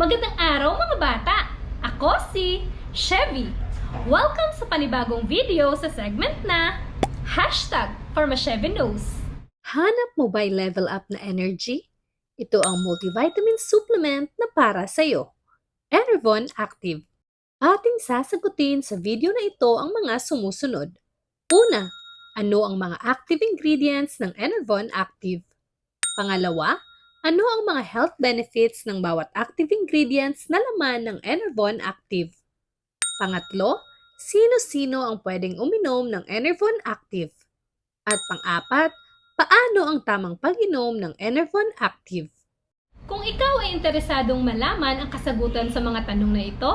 Magandang araw mga bata! Ako si Chevy. Welcome sa panibagong video sa segment na Hashtag for Knows. Hanap mo ba yung level up na energy? Ito ang multivitamin supplement na para sa iyo. Enervon Active. Ating sasagutin sa video na ito ang mga sumusunod. Una, ano ang mga active ingredients ng Enervon Active? Pangalawa, ano ang mga health benefits ng bawat active ingredients na laman ng Enervon Active? Pangatlo, sino-sino ang pwedeng uminom ng Enervon Active? At pang-apat, paano ang tamang pag-inom ng Enervon Active? Kung ikaw ay interesadong malaman ang kasagutan sa mga tanong na ito,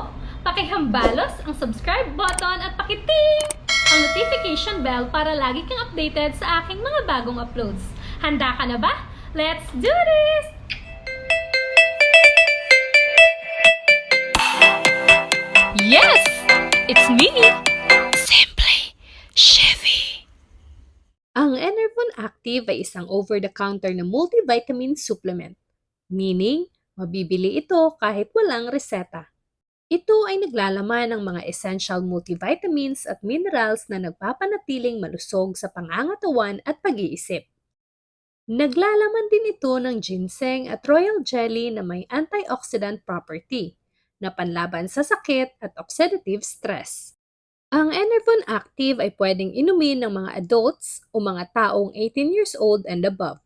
pakihambalos ang subscribe button at pakiting ang notification bell para lagi kang updated sa aking mga bagong uploads. Handa ka na ba? Let's do this! Yes! It's me! Simply Chevy. Ang Enervon Active ay isang over-the-counter na multivitamin supplement, meaning mabibili ito kahit walang reseta. Ito ay naglalaman ng mga essential multivitamins at minerals na nagpapanatiling malusog sa pangangatawan at pag-iisip. Naglalaman din ito ng ginseng at royal jelly na may antioxidant property na panlaban sa sakit at oxidative stress. Ang Enervon Active ay pwedeng inumin ng mga adults o mga taong 18 years old and above.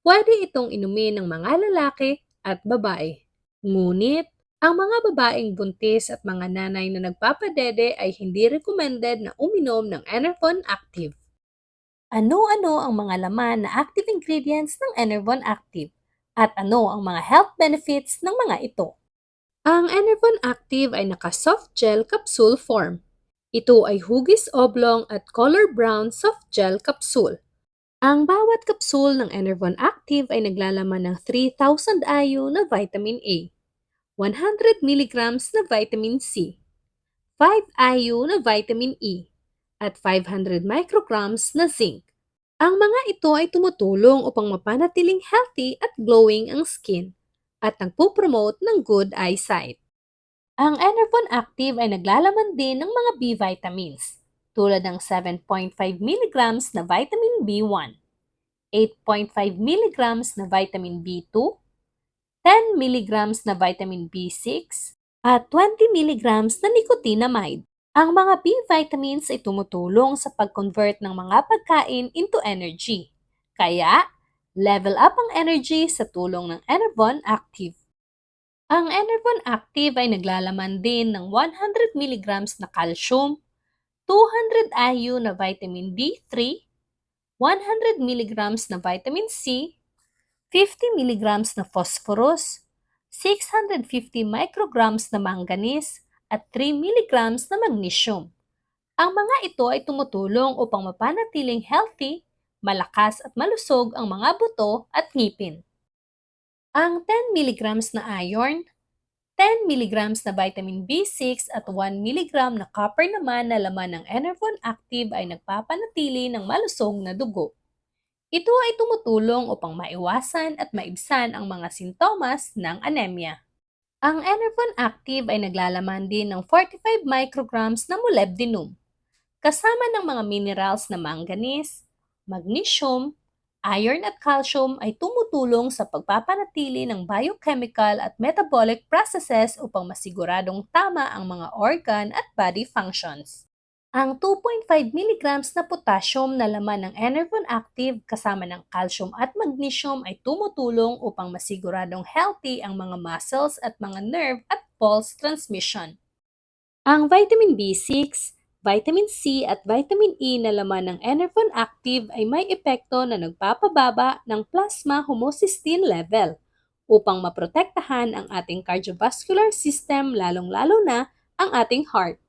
Pwede itong inumin ng mga lalaki at babae. Ngunit, ang mga babaeng buntis at mga nanay na nagpapadede ay hindi recommended na uminom ng Enervon Active. Ano-ano ang mga laman na active ingredients ng Enervon Active? At ano ang mga health benefits ng mga ito? Ang Enervon Active ay naka-soft gel capsule form. Ito ay hugis oblong at color brown soft gel capsule. Ang bawat kapsul ng Enervon Active ay naglalaman ng 3,000 IU na vitamin A, 100 mg na vitamin C, 5 IU na vitamin E, at 500 micrograms na zinc. Ang mga ito ay tumutulong upang mapanatiling healthy at glowing ang skin at nagpo-promote ng good eyesight. Ang Enervon Active ay naglalaman din ng mga B vitamins tulad ng 7.5 mg na vitamin B1, 8.5 mg na vitamin B2, 10 mg na vitamin B6, at 20 mg na nicotinamide. Ang mga B vitamins ay tumutulong sa pag-convert ng mga pagkain into energy. Kaya, level up ang energy sa tulong ng Enervon Active. Ang Enervon Active ay naglalaman din ng 100 mg na calcium, 200 IU na vitamin D3, 100 mg na vitamin C, 50 mg na phosphorus, 650 micrograms na manganese, at 3 mg na magnesium. Ang mga ito ay tumutulong upang mapanatiling healthy, malakas at malusog ang mga buto at ngipin. Ang 10 mg na iron, 10 mg na vitamin B6 at 1 mg na copper naman na laman ng Enervon Active ay nagpapanatili ng malusog na dugo. Ito ay tumutulong upang maiwasan at maibsan ang mga sintomas ng anemia. Ang Enervon Active ay naglalaman din ng 45 micrograms na molybdenum, kasama ng mga minerals na manganese, magnesium, iron at calcium ay tumutulong sa pagpapanatili ng biochemical at metabolic processes upang masiguradong tama ang mga organ at body functions. Ang 2.5 mg na potassium na laman ng Enervon Active kasama ng calcium at magnesium ay tumutulong upang masiguradong healthy ang mga muscles at mga nerve at pulse transmission. Ang vitamin B6, vitamin C at vitamin E na laman ng Enervon Active ay may epekto na nagpapababa ng plasma homocysteine level upang maprotektahan ang ating cardiovascular system lalong-lalo na ang ating heart.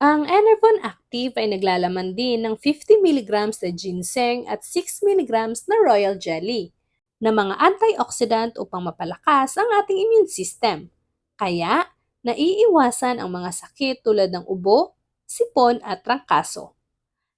Ang Enervon Active ay naglalaman din ng 50 mg na ginseng at 6 mg na royal jelly na mga antioxidant upang mapalakas ang ating immune system. Kaya, naiiwasan ang mga sakit tulad ng ubo, sipon at trangkaso.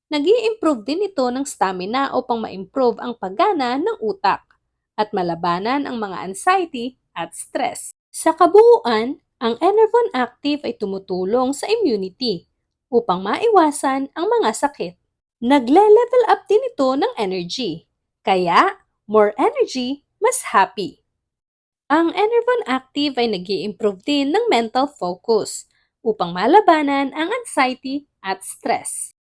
nag improve din ito ng stamina upang ma-improve ang paggana ng utak at malabanan ang mga anxiety at stress. Sa kabuuan, ang Enervon Active ay tumutulong sa immunity upang maiwasan ang mga sakit. Nagle-level up din ito ng energy. Kaya, more energy, mas happy. Ang Enervon Active ay nag improve din ng mental focus upang malabanan ang anxiety at stress.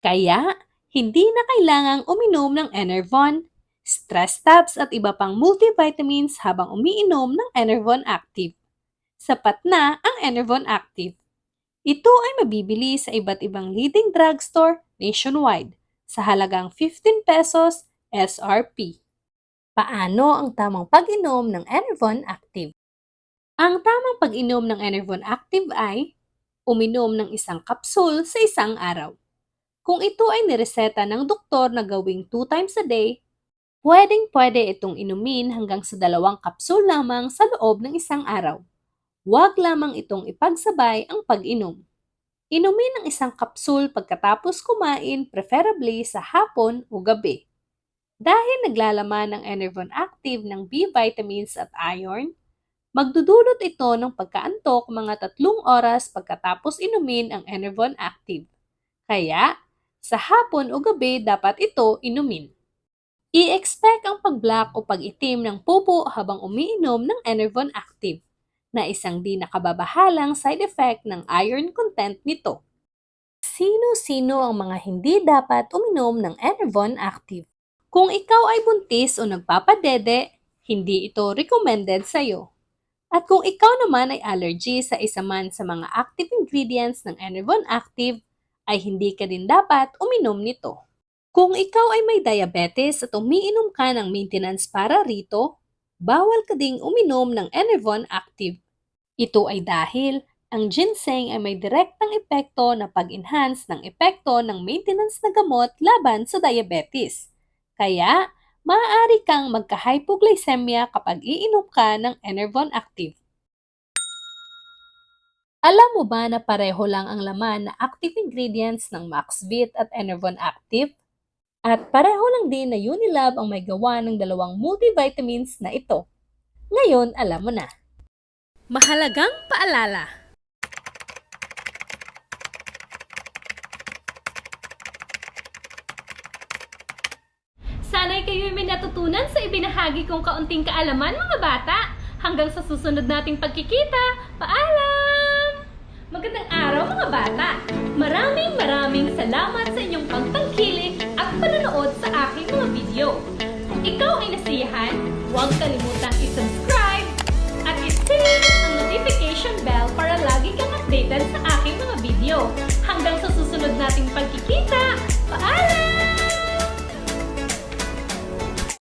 Kaya, hindi na kailangang uminom ng Enervon, stress tabs at iba pang multivitamins habang umiinom ng Enervon Active. Sapat na ang Enervon Active. Ito ay mabibili sa iba't ibang leading drugstore nationwide sa halagang 15 pesos SRP. Paano ang tamang pag-inom ng Enervon Active? Ang tamang pag-inom ng Enervon Active ay uminom ng isang kapsul sa isang araw. Kung ito ay nireseta ng doktor na gawing 2 times a day, pwedeng-pwede itong inumin hanggang sa dalawang kapsul lamang sa loob ng isang araw. Huwag lamang itong ipagsabay ang pag-inom. Inumin ang isang kapsul pagkatapos kumain preferably sa hapon o gabi. Dahil naglalaman ng Enervon Active ng B vitamins at iron, magdudulot ito ng pagkaantok mga tatlong oras pagkatapos inumin ang Enervon Active. Kaya, sa hapon o gabi dapat ito inumin. I-expect ang pag-black o pag-itim ng pupo habang umiinom ng Enervon Active na isang di nakababahalang side effect ng iron content nito. Sino-sino ang mga hindi dapat uminom ng Enervon Active? Kung ikaw ay buntis o nagpapadede, hindi ito recommended sa'yo. At kung ikaw naman ay allergy sa isa man sa mga active ingredients ng Enervon Active, ay hindi ka din dapat uminom nito. Kung ikaw ay may diabetes at umiinom ka ng maintenance para rito, bawal ka ding uminom ng Enervon Active. Ito ay dahil ang ginseng ay may direktang epekto na pag-enhance ng epekto ng maintenance na gamot laban sa diabetes. Kaya, maaari kang magka-hypoglycemia kapag iinom ka ng Enervon Active. Alam mo ba na pareho lang ang laman na active ingredients ng Maxvit at Enervon Active? At pareho lang din na Unilab ang may gawa ng dalawang multivitamins na ito. Ngayon, alam mo na. Mahalagang paalala. Sana'y kayo'y may natutunan sa ibinahagi kong kaunting kaalaman mga bata. Hanggang sa susunod nating pagkikita, paalam! Magandang araw mga bata! Maraming maraming salamat sa inyong sa aking mga video. Kung ikaw ay nasiyahan, huwag kalimutang i-subscribe at i-click ang notification bell para lagi kang updated sa aking mga video. Hanggang sa susunod nating pagkikita, paalam!